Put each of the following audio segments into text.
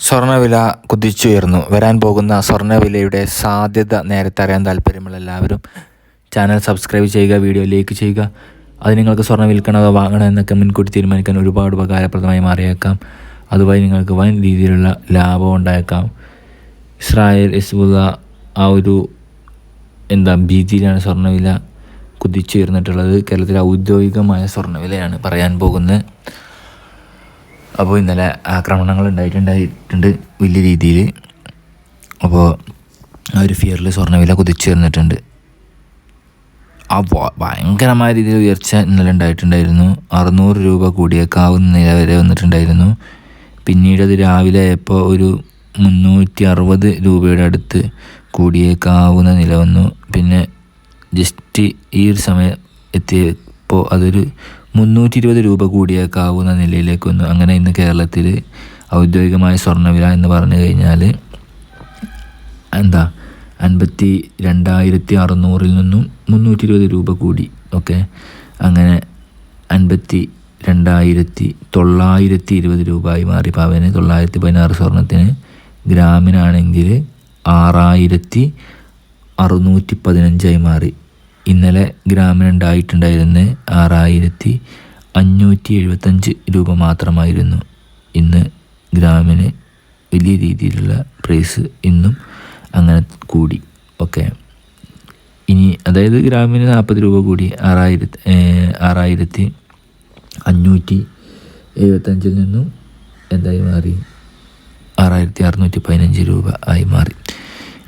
സ്വർണവില കുതിച്ചുയർന്നു. വരാൻ പോകുന്ന സ്വർണവിലയുടെ സാധ്യത നേരത്തെ അറിയാൻ താല്പര്യമുള്ള എല്ലാവരും ചാനൽ സബ്സ്ക്രൈബ് ചെയ്യുക വീഡിയോ ലൈക്ക് ചെയ്യുക. അത് നിങ്ങൾക്ക് സ്വർണം വിൽക്കണോ അതോ വാങ്ങണോ എന്നൊക്കെ മുൻകൂട്ടി തീരുമാനിക്കാൻ ഒരുപാട് ഉപകാരപ്രദമായി മാറിയേക്കാം. അതുവഴി നിങ്ങൾക്ക് വൻ രീതിയിലുള്ള ലാഭം ഉണ്ടായേക്കാം. ഇസ്രായേൽ ഇസ്ബുദ ആ ഒരു എന്താ ഭീതിയിലാണ് സ്വർണവില കുതിച്ചുയർന്നിട്ടുള്ളത്. കേരളത്തിലെ ഔദ്യോഗികമായ സ്വർണവിലയാണ് പറയാൻ പോകുന്നത്. അപ്പോൾ ഇന്നലെ ആക്രമണങ്ങൾ ഉണ്ടായിട്ടുണ്ടായിട്ടുണ്ട് വലിയ രീതിയിൽ അപ്പോൾ ആ ഒരു ഫിയറിൽ സ്വർണവില കുതിച്ചു വന്നിട്ടുണ്ട്. ആ ഭയങ്കരമായ രീതിയിൽ ഉയർച്ച ഇന്നലെ ഉണ്ടായിട്ടുണ്ടായിരുന്നു. അറുന്നൂറ് രൂപ കൂടിയേക്കാവുന്ന നില വരെ വന്നിട്ടുണ്ടായിരുന്നു. പിന്നീട് അത് രാവിലെ ആയപ്പോൾ ഒരു മുന്നൂറ്റി അറുപത് രൂപയുടെ അടുത്ത് കൂടിയേക്കാവുന്ന നില വന്നു. പിന്നെ ജസ്റ്റ് ഈ ഒരു സമയം എത്തിയപ്പോൾ അതൊരു മുന്നൂറ്റി ഇരുപത് രൂപ കൂടിയേക്കാവുന്ന നിലയിലേക്ക് വന്നു അങ്ങനെ ഇന്ന് കേരളത്തിൽ ഔദ്യോഗികമായ സ്വർണവില എന്ന് പറഞ്ഞു കഴിഞ്ഞാൽ എന്താ അൻപത്തി രണ്ടായിരത്തി അറുന്നൂറിൽ നിന്നും മുന്നൂറ്റി ഇരുപത് രൂപ കൂടി ഓക്കെ? അങ്ങനെ അൻപത്തി രണ്ടായിരത്തി തൊള്ളായിരത്തി ഇരുപത് രൂപയായി മാറി. പവന് തൊള്ളായിരത്തി പതിനാറ് സ്വർണത്തിന് ഗ്രാമിനാണെങ്കിൽ ആറായിരത്തി അറുന്നൂറ്റി പതിനഞ്ചായി മാറി. ഇന്നലെ ഗ്രാമിനുണ്ടായിട്ടുണ്ടായിരുന്ന ആറായിരത്തി അഞ്ഞൂറ്റി എഴുപത്തഞ്ച് രൂപ മാത്രമായിരുന്നു. ഇന്ന് ഗ്രാമിന് വലിയ രീതിയിലുള്ള പ്രൈസ് ഇന്നും അങ്ങനെ കൂടി. ഓക്കെ. ഇനി അതായത് ഗ്രാമിന് നാൽപ്പത് രൂപ കൂടി ആറായിരത്തി ആറായിരത്തി അഞ്ഞൂറ്റി എഴുപത്തഞ്ചിൽ നിന്നും എന്തായി മാറി? ആറായിരത്തി അറുന്നൂറ്റി പതിനഞ്ച് രൂപ ആയി മാറി.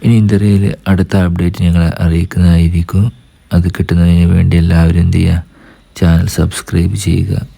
ഇനി ഇന്ത്യയിൽ അടുത്ത അപ്ഡേറ്റ് ഞങ്ങളെ അറിയിക്കുന്നതായിരിക്കും. അത് കിട്ടുന്നതിന് വേണ്ടി എല്ലാവരും എന്ത് ചെയ്യുക? ചാനൽ സബ്സ്ക്രൈബ് ചെയ്യുക.